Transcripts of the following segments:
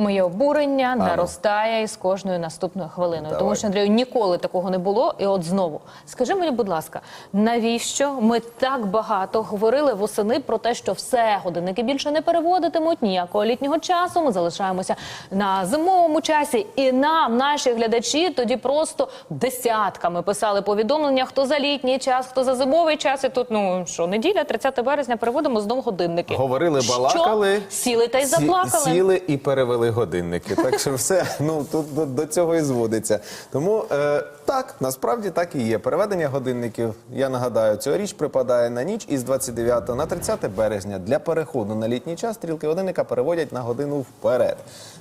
Моє обурення наростає із кожною наступною хвилиною, тому що Андрію ніколи такого не було. І от знову скажи мені, будь ласка, навіщо ми так багато говорили восени про те, що все годинники більше не переводитимуть ніякого літнього часу. Ми залишаємося на зимовому часі, і нам наші глядачі тоді просто десятками писали повідомлення, хто за літній час, хто за зимовий час. І тут ну що неділя, 30 березня, переводимо знову годинники. Говорили, Що? балакали. сіли та й заплакали. Сіли і перевели годинники. Так що все ну тут до, до цього і зводиться. Тому е, так, насправді так і є. Переведення годинників, я нагадаю, цьогоріч припадає на ніч із 29 на 30 березня. Для переходу на літній час стрілки годинника переводять на годину вперед.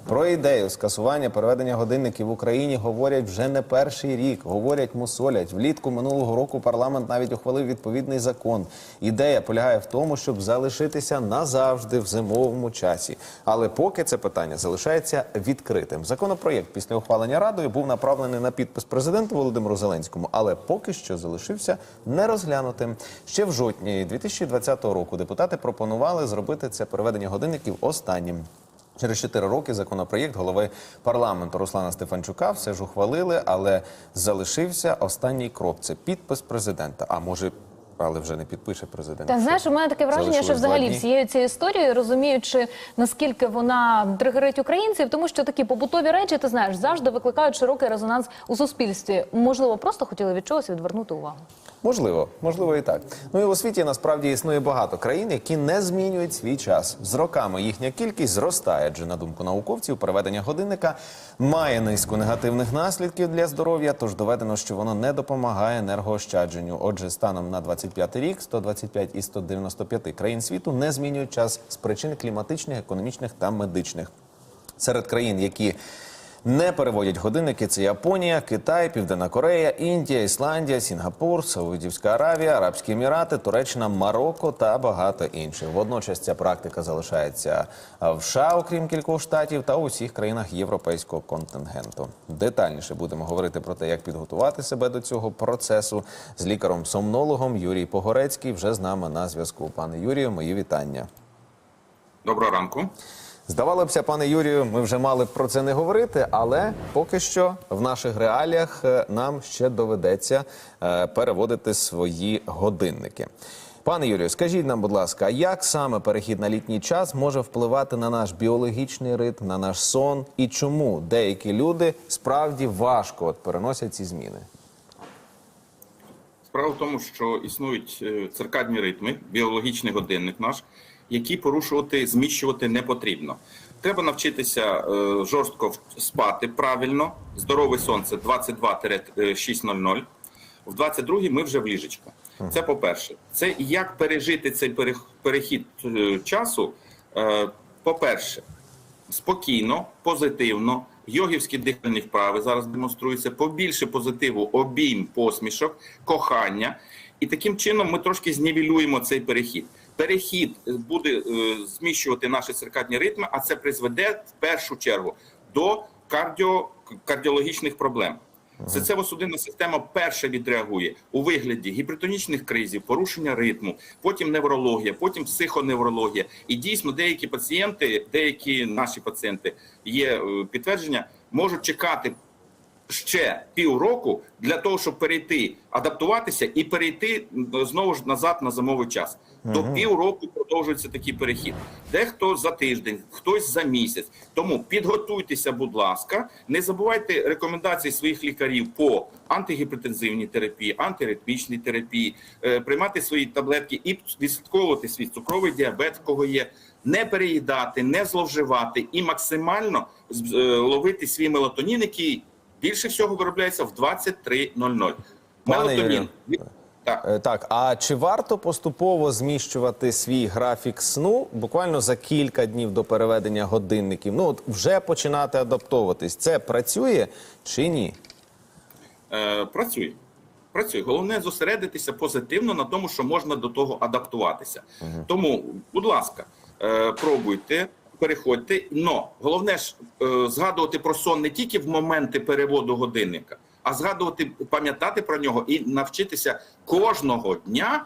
Про ідею скасування переведення годинників в Україні говорять вже не перший рік. Говорять, мусолять. Влітку минулого року парламент навіть ухвалив відповідний закон. Ідея полягає в тому, щоб залишитися назавжди в зимовому часі. Але поки це питання залишається відкритим. Законопроєкт після ухвалення радою був направлений на підпис президенту Володимиру Зеленському, але поки що залишився нерозглянутим. Ще в жовтні 2020 року депутати пропонували зробити це переведення годинників останнім. Через 4 роки законопроєкт голови парламенту Руслана Стефанчука все ж ухвалили, але залишився останній крок. Це підпис президента. А може, але вже не підпише президент. Та знаєш, у мене таке враження, що взагалі всією цією історією, розуміючи наскільки вона тригерить українців, тому що такі побутові речі, ти знаєш, завжди викликають широкий резонанс у суспільстві. Можливо, просто хотіли від чогось відвернути увагу. Можливо, можливо і так. Ну і у світі насправді існує багато країн, які не змінюють свій час. З роками їхня кількість зростає, адже на думку науковців, переведення годинника має низку негативних наслідків для здоров'я, тож доведено, що воно не допомагає енергоощадженню. Отже, станом на 25 рік 125 із 195 країн світу не змінюють час з причин кліматичних, економічних та медичних. Серед країн, які не переводять годинники, це Японія, Китай, Південна Корея, Індія, Ісландія, Сінгапур, Саудівська Аравія, Арабські Емірати, Туреччина, Марокко та багато інших. Водночас ця практика залишається в США, окрім кількох штатів, та у всіх країнах європейського контингенту. Детальніше будемо говорити про те, як підготувати себе до цього процесу з лікаром-сомнологом Юрій Погорецький вже з нами на зв'язку. Пане Юрію, мої вітання. Доброго ранку. Здавалося, пане Юрію, ми вже мали про це не говорити, але поки що в наших реаліях е, нам ще доведеться е, переводити свої годинники. Пане Юрію, скажіть нам, будь ласка, як саме перехід на літній час може впливати на наш біологічний ритм, на наш сон, і чому деякі люди справді важко от переносять ці зміни? Справа в тому, що існують е, циркадні ритми, біологічний годинник наш, які порушувати, зміщувати не потрібно. Треба навчитися е, жорстко спати правильно. Здоровий сон це 22-6.00. В 22-й ми вже в ліжечку. Це по-перше. Це як пережити цей перехід е, часу. Е, По-перше, спокійно, позитивно. Йогівські дихальні вправи зараз демонструються. Побільше позитиву, обійм, посмішок, кохання. І таким чином ми трошки знівелюємо цей перехід. Перехід е, буде е, зміщувати наші циркадні ритми, а це призведе в першу чергу до кардіо, кардіологічних проблем. Серцево-судинна система перша відреагує у вигляді гіпертонічних кризів, порушення ритму, потім неврологія, потім психоневрологія. І дійсно деякі пацієнти, деякі наші пацієнти є е, підтвердження, можуть чекати ще півроку для того, щоб перейти, адаптуватися і перейти знову ж назад на зимовий час. До півроку продовжується такий перехід. Дехто за тиждень, хтось за місяць. Тому підготуйтеся, будь ласка, не забувайте рекомендації своїх лікарів по антигіпертензивній терапії, антиритмічній терапії, е, приймати свої таблетки і відслідковувати свій цукровий діабет, кого є. Не переїдати, не зловживати і максимально е, ловити свій мелатонін, який більше всього виробляється в 23.00. Пане Юрію. Так. Е, Так, а чи варто поступово зміщувати свій графік сну буквально за кілька днів до переведення годинників? Ну от вже починати адаптовуватись. Це працює чи ні? Е, працює. Працює. Головне зосередитися позитивно на тому, що можна до того адаптуватися. Тому, будь ласка, е, пробуйте, переходьте. Но головне ж е, згадувати про сон не тільки в моменти переводу годинника, а згадувати, пам'ятати про нього і навчитися кожного дня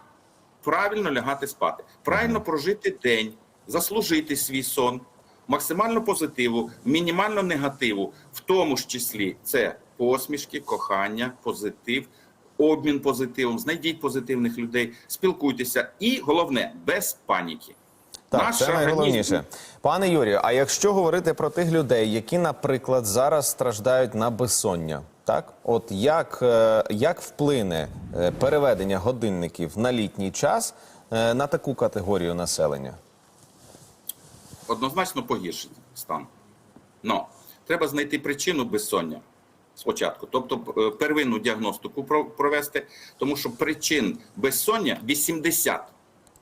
правильно лягати спати, правильно прожити день, заслужити свій сон. максимально позитиву, мінімально негативу, в тому ж числі це посмішки, кохання, позитив, обмін позитивом. Знайдіть позитивних людей, спілкуйтеся, і головне без паніки. Так, Наш це організм- найголовніше. Пане Юрію, а якщо говорити про тих людей, які, наприклад, зараз страждають на безсоння, так от як, е, як вплине е, переведення годинників на літній час е, на таку категорію населення? однозначно погіршить стан. Но треба знайти причину безсоння спочатку, тобто первинну діагностику провести, тому що причин безсоння 80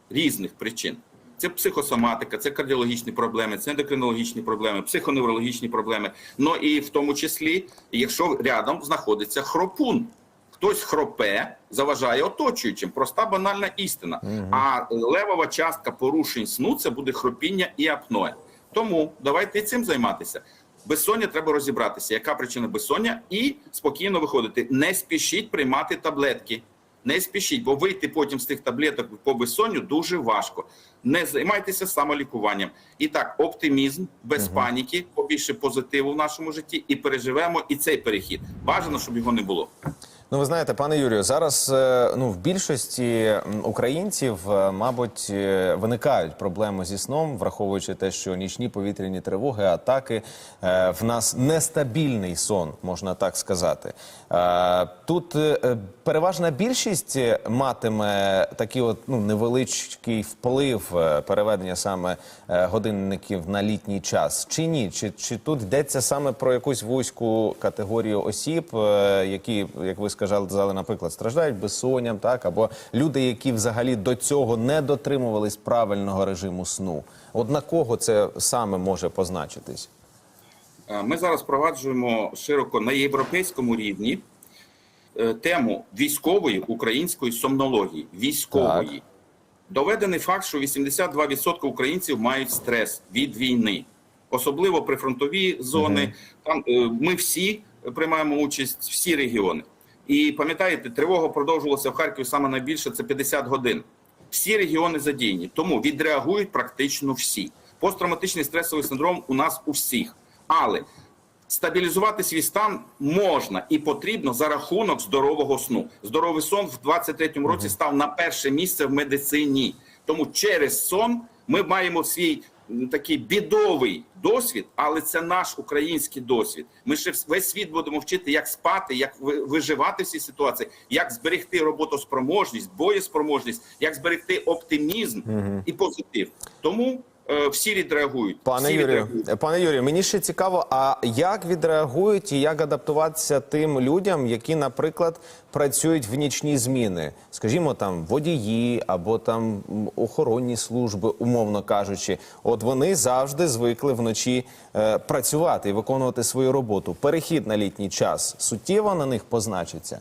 різних причин. Це психосоматика, це кардіологічні проблеми, це ендокринологічні проблеми, психоневрологічні проблеми. Ну і в тому числі, якщо рядом знаходиться хропун. Хтось хропе, заважає оточуючим. Проста банальна істина. А левова частка порушень сну це буде хропіння і апноe. Тому давайте і цим займатися. Безсоння треба розібратися, яка причина безсоння, і спокійно виходити. Не спішіть приймати таблетки. Не спішіть, бо вийти потім з тих таблеток по безсонню дуже важко. Не займайтеся самолікуванням. І так, оптимізм, без паніки, побільше позитиву в нашому житті, і переживемо і цей перехід. Бажано, щоб його не було. Ну, ви знаєте, пане Юрію, зараз е, ну в більшості українців, е, мабуть, е, виникають проблеми зі сном, враховуючи те, що нічні повітряні тривоги, атаки в нас нестабільний сон, можна так сказати. Тут переважна більшість матиме такий от ну невеличкий вплив переведення саме годинників на літній час, чи ні? Чи, чи тут йдеться саме про якусь вузьку категорію осіб, які, як ви сказали, наприклад, страждають безсонням, так або люди, які взагалі до цього не дотримувались правильного режиму сну? От на кого це саме може позначитись? Е, Ми зараз впроваджуємо широко на європейському рівні е, тему військової української сомнології. Військової. Так. Доведений факт, що 82% українців мають стрес від війни, особливо прифронтові зони. Там е, ми всі приймаємо участь, всі регіони. І пам'ятаєте, тривога продовжувалася в Харкові саме найбільше це 50 годин. Всі регіони задіяні, тому відреагують практично всі. Посттравматичний стресовий синдром у нас у всіх. Але стабілізувати свій стан можна і потрібно за рахунок здорового сну. Здоровий сон в 23-му році став на перше місце в медицині. Тому через сон ми маємо свій такий бідовий досвід, але це наш український досвід. Ми ще весь світ будемо вчити, як спати, як виживати в цій ситуації, як зберегти роботоспроможність, боєспроможність, як зберегти оптимізм і позитив. Тому всі відреагують. Пане всі Юрію, відреагують. пане Юрію, мені ще цікаво, а як відреагують і як адаптуватися тим людям, які, наприклад, працюють в нічні зміни, скажімо, там водії або там охоронні служби, умовно кажучи, от вони завжди звикли вночі е, працювати і виконувати свою роботу. Перехід на літній час суттєво на них позначиться.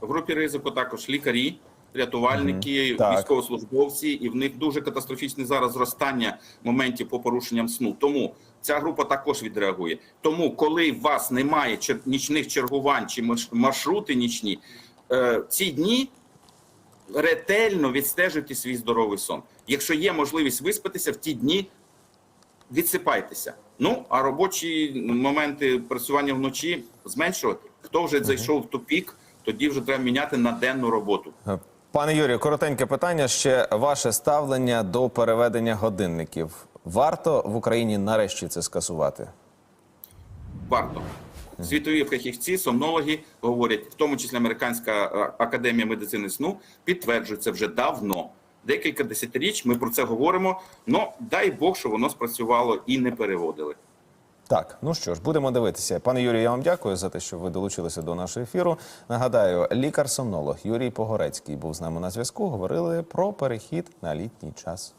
В групі ризику також лікарі, рятувальники, Так. військовослужбовці, і в них дуже катастрофічне зараз зростання моментів по порушенням сну. Тому ця група також відреагує. Тому, коли у вас немає чер- нічних чергувань чи марш- маршрути нічні, е, ці дні ретельно відстежуйте свій здоровий сон. Якщо є можливість виспатися в ті дні, відсипайтеся. Ну а робочі моменти працювання вночі зменшувати. Хто вже зайшов в тупік, тоді вже треба міняти на денну роботу. Пане Юрію, коротеньке питання. Ще ваше ставлення до переведення годинників. Варто в Україні нарешті це скасувати? Варто. Світові фахівці, сомнологи говорять, в тому числі Американська е, академія медицини сну, підтверджує це вже давно. Декілька десятиріч ми про це говоримо. Ну дай Бог, що воно спрацювало і не переводили. Так, ну що ж, будемо дивитися. Пане Юрію, я вам дякую за те, що ви долучилися до нашого ефіру. Нагадаю, лікар-сомнолог Юрій Погорецький був з нами на зв'язку. Говорили про перехід на літній час.